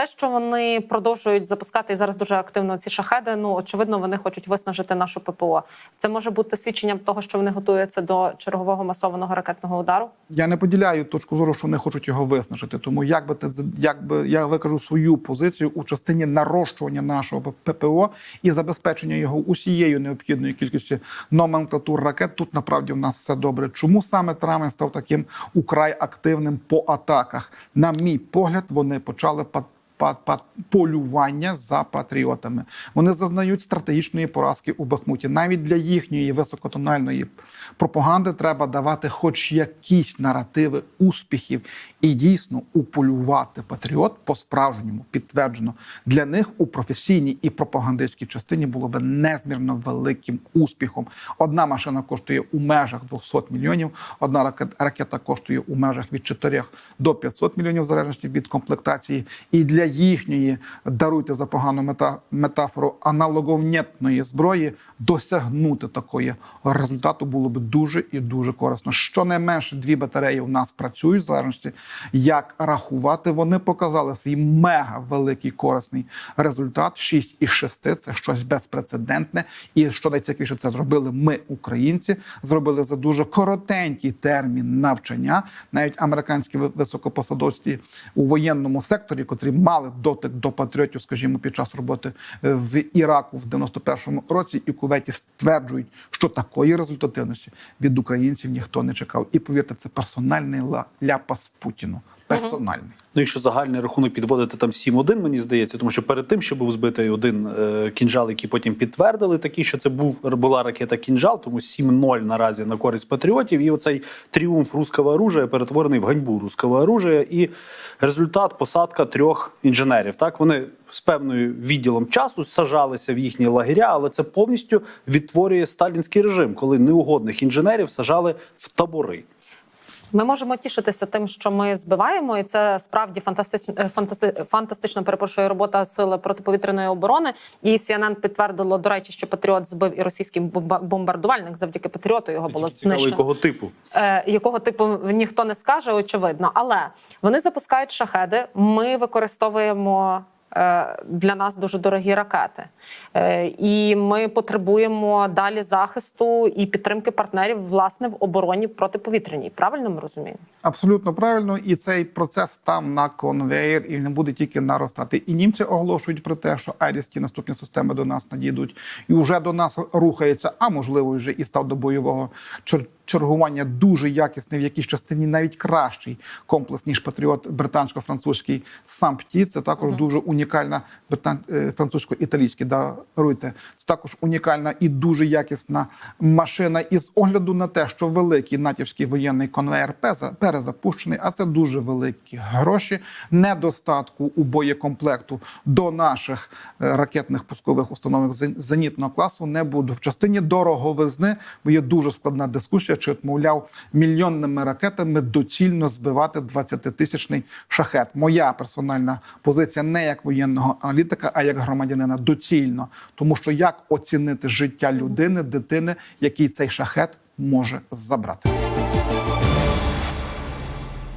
те, що вони продовжують запускати і зараз дуже активно ці шахеди. Ну очевидно, вони хочуть виснажити нашу ППО. Це може бути свідченням того, що вони готуються до чергового масованого ракетного удару. Я не поділяю точку зору, що вони хочуть його виснажити. Тому як би як би я викажу свою позицію у частині нарощування нашого ППО і забезпечення його усією необхідною кількістю номенклатур ракет. Тут направді в нас все добре. Чому саме Трамп став таким украй активним по атаках? На мій погляд, вони почали полювання за патріотами. Вони зазнають стратегічної поразки у Бахмуті. Навіть для їхньої високотональної пропаганди треба давати хоч якісь наративи успіхів і дійсно уполювати патріот по-справжньому підтверджено для них у професійній і пропагандистській частині було би незмірно великим успіхом. Одна машина коштує у межах 200 мільйонів, одна ракета, коштує у межах від 4 до 500 мільйонів, в залежності від комплектації. І для їхньої даруйте за погану мета, метафору аналоговнєтної зброї досягнути такої результату було б дуже і дуже корисно. Щонайменше дві батареї у нас працюють в залежності, як рахувати. Вони показали свій мега великий корисний результат. 6 із 6 – це щось безпрецедентне. І що найцікавіше, це зробили ми, українці, зробили за дуже коротенький термін навчання. Навіть американські високопосадовці у воєнному секторі, котрі мали дотик до патріотів, скажімо, під час роботи е, в Іраку в 91-му році і куветі стверджують, що такої результативності від українців ніхто не чекав. І повірте, це персональний ляпас Путіну. Персональний. Ну, якщо загальний рахунок підводити там 7-1, мені здається, тому що перед тим, що був збитий один е, кінжал, який потім підтвердили, такий, що це був була ракета кінжал, тому 7-0 наразі на користь патріотів. І оцей тріумф руського оружия перетворений в ганьбу руського оружия. І результат посадка трьох інженерів. Так вони з певною відділом часу сажалися в їхні лагеря, але це повністю відтворює сталінський режим, коли неугодних інженерів сажали в табори. Ми можемо тішитися тим, що ми збиваємо, і це справді фантастично фантасти, фантастична перепрошую робота сил протиповітряної оборони. І CNN підтвердило, до речі, що Патріот збив і російський бомба- бомбардувальник. Завдяки Патріоту його було Цікаво, знищено. якого типу. Е, якого типу ніхто не скаже, очевидно. Але вони запускають шахеди. Ми використовуємо. Е, Для нас дуже дорогі ракети, Е, і ми потребуємо далі захисту і підтримки партнерів власне в обороні протиповітряній. Правильно ми розуміємо? Абсолютно правильно, і цей процес там на конвеєр і не буде тільки наростати. І німці оголошують про те, що айрісті наступні системи до нас надійдуть, і вже до нас рухається, а можливо, вже і став до бойового чер- чергування дуже якісний, в якійсь частині навіть кращий комплекс ніж патріот британсько-французький сампті. Це також дуже унікальна е, французько-італійський. Даруйте, це також унікальна і дуже якісна машина. І з огляду на те, що великий натівський воєнний конвейер перезапущений, а це дуже великі гроші, недостатку у боєкомплекту до наших е, ракетних пускових установок зенітного класу не буде. В частині дороговизни, бо є дуже складна дискусія, чи мовляв мільйонними ракетами доцільно збивати 20-тисячний шахет. Моя персональна позиція не як воєнного аналітика, а як громадянина доцільно, тому що як оцінити життя людини, дитини, який цей шахет може забрати.